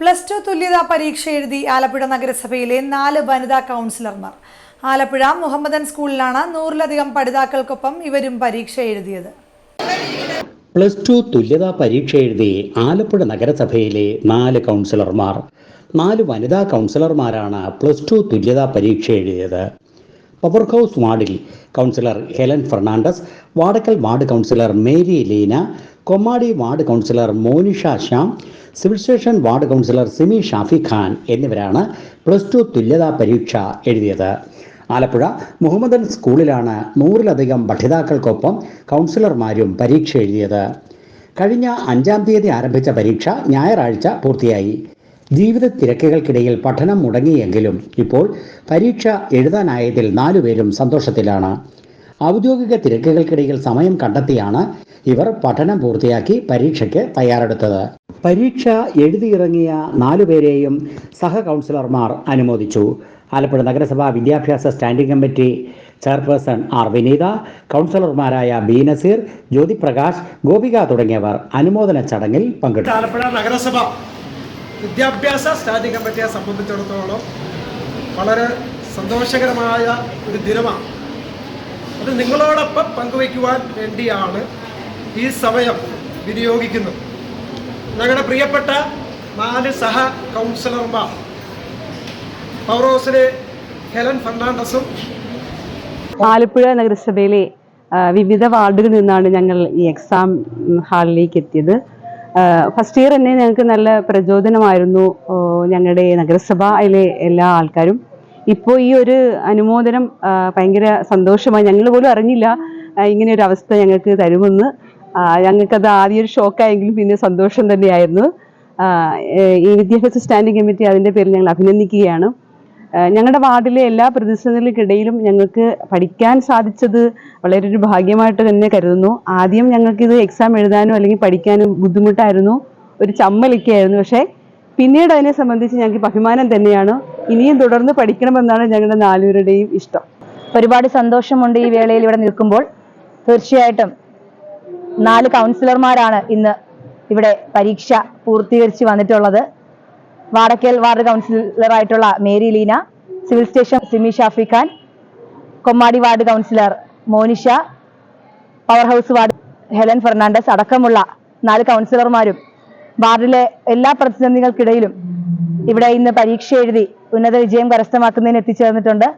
Plus two തുല്യതാ പരീക്ഷ എഴുതി ആലപ്പുഴ നഗരസഭയിലെ നാല് വനിതാ കൗൺസിലർമാർ. ആലപ്പുഴ മുഹമ്മദൻ സ്കൂളിലാണ് നൂറിലധികം പഠിതാക്കൾക്കൊപ്പം ഇവരും പരീക്ഷ എഴുതിയത്. പ്ലസ് ടു തുല്യതാ പരീക്ഷ എഴുതി ആലപ്പുഴ നഗരസഭയിലെ നാല് കൗൺസിലർമാർ. നാല് വനിതാ കൗൺസിലർമാരാണ് പ്ലസ് ടു തുല്യതാ പരീക്ഷ എഴുതിയത്. പവർ ഹൗസ് വാർഡിൽ councillor Helen Fernandez Vadakkal ward councillor Mary Leena Kommadi ward councillor Monisha Shyam civil station ward councillor Simi Shafi Khan എന്നിവരാണ് പ്ലസ് ടു തുല്യതാ പരീക്ഷ എഴുതിയത്. ആലപ്പുഴ മുഹമ്മദൻ സ്കൂളിലാണ് നൂറിലധികം പഠിതാക്കൾക്കൊപ്പം കൗൺസിലർമാരും പരീക്ഷ എഴുതിയത്. കഴിഞ്ഞ അഞ്ചാം തീയതി ആരംഭിച്ച പരീക്ഷ ഞായറാഴ്ച പൂർത്തിയായി. ജീവിത തിരക്കുകൾക്കിടയിൽ പഠനം മുടങ്ങിയെങ്കിലും ഇപ്പോൾ പരീക്ഷ എഴുതാനായതിൽ നാലുപേരും സന്തോഷത്തിലാണ്. ഔദ്യോഗിക തിരക്കുകൾക്കിടയിൽ സമയം കണ്ടെത്തിയാണ് ഇവർ പഠനം പൂർത്തിയാക്കി പരീക്ഷയ്ക്ക് തയ്യാറെടുത്തത്. പരീക്ഷ എഴുതിയിറങ്ങിയ നാലുപേരെയും സഹ കൗൺസിലർമാർ അനുമോദിച്ചു. ആലപ്പുഴ നഗരസഭാ വിദ്യാഭ്യാസ standing committee chairperson R Vineetha കൗൺസിലർമാരായ ബി നസീർ ജ്യോതിപ്രകാശ് ഗോപിക തുടങ്ങിയവർ അനുമോദന ചടങ്ങിൽ പങ്കെടുത്തു. ആലപ്പുഴ നഗരസഭ വിദ്യാഭ്യാസ സ്റ്റാൻഡിംഗ് കമ്മിറ്റിയെ സംബന്ധിച്ചിടത്തോളം വളരെ സന്തോഷകരമായ ഒരു ദിനമാണ്. അത് നിങ്ങളോടൊപ്പം പങ്കുവയ്ക്കുവാൻ വേണ്ടിയാണ് ഈ സമയം വിനിയോഗിക്കുന്നു. ഞങ്ങളുടെ പ്രിയപ്പെട്ട നാല് സഹ കൗൺസിലർമാർ പൗറോസിലെ ഹെലൻ ഫെർണാണ്ടസും ആലപ്പുഴ നഗരസഭയിലെ വിവിധ വാർഡുകളിൽ നിന്നാണ് ഞങ്ങൾ ഈ എക്സാം ഹാളിലേക്ക് എത്തിയത്. ഫസ്റ്റ് ഇയർ തന്നെ ഞങ്ങൾക്ക് നല്ല പ്രചോദനമായിരുന്നു ഞങ്ങളുടെ നഗരസഭയിലെ എല്ലാ ആൾക്കാരും. ഇപ്പോൾ ഈ ഒരു അനുമോദനം ഭയങ്കര സന്തോഷമായി. ഞങ്ങൾ പോലും അറിഞ്ഞില്ല ഇങ്ങനെ ഒരു അവസ്ഥ ഞങ്ങൾക്ക് തരുമെന്ന്. ഞങ്ങൾക്കത് ആദ്യം ഒരു ഷോക്കായെങ്കിലും പിന്നെ സന്തോഷം തന്നെയായിരുന്നു. ഈ വിദ്യാഭ്യാസ സ്റ്റാൻഡിംഗ് കമ്മിറ്റി അതിന്റെ പേരിൽ ഞങ്ങൾ അഭിനന്ദിക്കുകയാണ്. ഞങ്ങളുടെ വാർഡിലെ എല്ലാ പ്രതിസന്ധികൾക്കിടയിലും ഞങ്ങൾക്ക് പഠിക്കാൻ സാധിച്ചത് വളരെ ഒരു ഭാഗ്യമായിട്ട് തന്നെ കരുതുന്നു. ആദ്യം ഞങ്ങൾക്കിത് എക്സാം എഴുതാനോ അല്ലെങ്കിൽ പഠിക്കാനും ബുദ്ധിമുട്ടായിരുന്നു. ഒരു ചമ്മലൊക്കെയായിരുന്നു. പക്ഷേ പിന്നീട് അതിനെ സംബന്ധിച്ച് ഞങ്ങൾക്ക് അഭിമാനം തന്നെയാണ്. ഇനിയും തുടർന്ന് പഠിക്കണമെന്നാണ് ഞങ്ങളുടെ നാലുപേരുടെയും ഇഷ്ടം. ഒരുപാട് സന്തോഷമുണ്ട് ഈ വേളയിൽ ഇവിടെ നിൽക്കുമ്പോൾ. തീർച്ചയായിട്ടും. നാല് കൗൺസിലർമാരാണ് ഇന്ന് ഇവിടെ പരീക്ഷ പൂർത്തീകരിച്ച് വന്നിട്ടുള്ളത്. Vadakkel ward കൗൺസിലറായിട്ടുള്ള Mary Leena civil station Simi Shafikhan Kommadi ward councillor Monisha power house ward Helen Fernandez അടക്കമുള്ള നാല് കൗൺസിലർമാരും വാർഡിലെ എല്ലാ പ്രതിസന്ധികൾക്കിടയിലും ഇവിടെ ഇന്ന് പരീക്ഷ എഴുതി ഉന്നത വിജയം കരസ്ഥമാക്കുന്നതിന് എത്തിച്ചേർന്നിട്ടുണ്ട്.